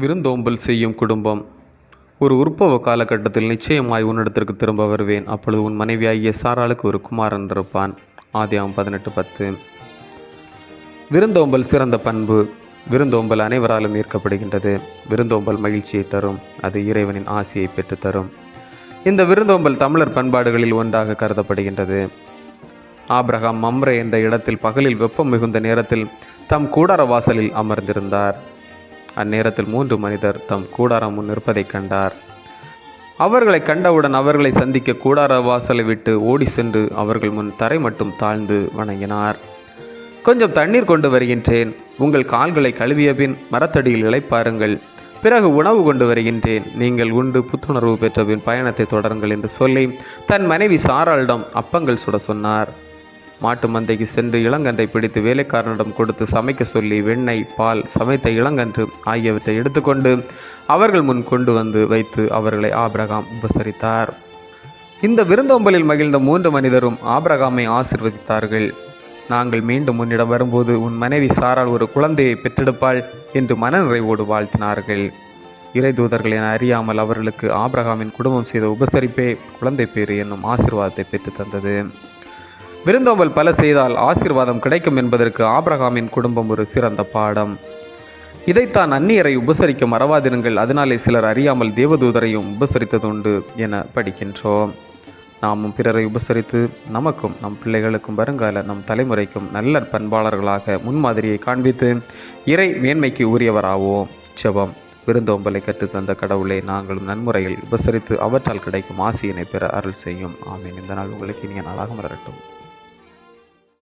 விருந்தோம்பல் செய்யும் குடும்பம். ஒரு உற்பவ காலகட்டத்தில் நிச்சயமாய் உன்னிடத்திற்கு திரும்ப வருவேன். அப்பொழுது உன் மனைவியாகிய சாராளுக்கு ஒரு குமாரன் இருப்பான். ஆதியாம் பதினெட்டு பத்து. விருந்தோம்பல் சிறந்த பண்பு. விருந்தோம்பல் அனைவராலும் ஈர்க்கப்படுகின்றது. விருந்தோம்பல் மகிழ்ச்சியை தரும். அது இறைவனின் ஆசையை பெற்றுத்தரும் இந்த விருந்தோம்பல் தமிழர் பண்பாடுகளில் ஒன்றாக கருதப்படுகின்றது. ஆப்ரஹாம் மம்ரே என்ற இடத்தில் பகலில் வெப்பம் மிகுந்த நேரத்தில் தம் கூடார வாசலில் அமர்ந்திருந்தார். அந்நேரத்தில் மூன்று மனிதர் தம் கூடாரம் முன் நிற்பதைக் கண்டார். அவர்களை கண்டவுடன் அவர்களை சந்திக்க கூடார வாசலை விட்டு ஓடி சென்று அவர்கள் முன் தரை மட்டும் தாழ்ந்து வணங்கினார். கொஞ்சம் தண்ணீர் கொண்டு வருகின்றேன். உங்கள் கால்களை கழுவிய பின் மரத்தடியில் இழைப்பாருங்கள் பிறகு உணவு கொண்டு வருகின்றேன். நீங்கள் உண்டு புத்துணர்வு பெற்ற பின் பயணத்தை தொடருங்கள் என்று சொல்லி தன் மனைவி சாராளிடம் அப்பங்கள் சுட சொன்னார். மாட்டு மந்தைக்கு சென்று இளங்கன்றை பிடித்து வேலைக்காரனிடம் கொடுத்து சமைக்க சொல்லி வெண்ணெய் பால் சமைத்த இளங்கன்று ஆகியவற்றை எடுத்துக்கொண்டு அவர்கள் முன் கொண்டு வந்து வைத்து அவர்களை ஆபிரகாம் உபசரித்தார். இந்த விருந்தோம்பலில் மகிழ்ந்த மூன்று மனிதரும் ஆபிரகாமை ஆசிர்வதித்தார்கள். நாங்கள் மீண்டும் உன்னிடம் வரும்போது உன் மனைவி சாரால் ஒரு குழந்தையை பெற்றெடுப்பாள் என்று மனநிறைவோடு வாழ்த்தினார்கள். இறைதூதர்கள் என அறியாமல் அவர்களுக்கு ஆபிரகாமின் குடும்பம் செய்த உபசரிப்பே குழந்தை பேறு என்னும் ஆசிர்வாதத்தை பெற்று தந்தது. விருந்தோம்பல் பல செய்தால் ஆசீர்வாதம் கிடைக்கும் என்பதற்கு ஆப்ரஹாமின் குடும்பம் ஒரு சிறந்த பாடம். இதைத்தான் அந்நியரை உபசரிக்க மறவாதிருங்கள் அதனாலே சிலர் அறியாமல் தேவதூதரையும் உபசரித்ததுண்டு என படிக்கின்றோம். நாமும் பிறரை உபசரித்து நமக்கும் நம் பிள்ளைகளுக்கும் வருங்கால நம் தலைமுறைக்கும் நல்ல பண்பாளர்களாக முன்மாதிரியை காண்பித்து இறை மேன்மைக்கு உரியவராவோம். செபம் விருந்தோம்பலை கற்றுத்தந்த கடவுளை நாங்களும் நன்முறையில் உபசரித்து அவற்றால் கிடைக்கும் ஆசியினை பெற அருள் செய்யும். ஆமீன். இந்த நாள் உங்களுக்கு இனிய நாளாக மலரட்டும்.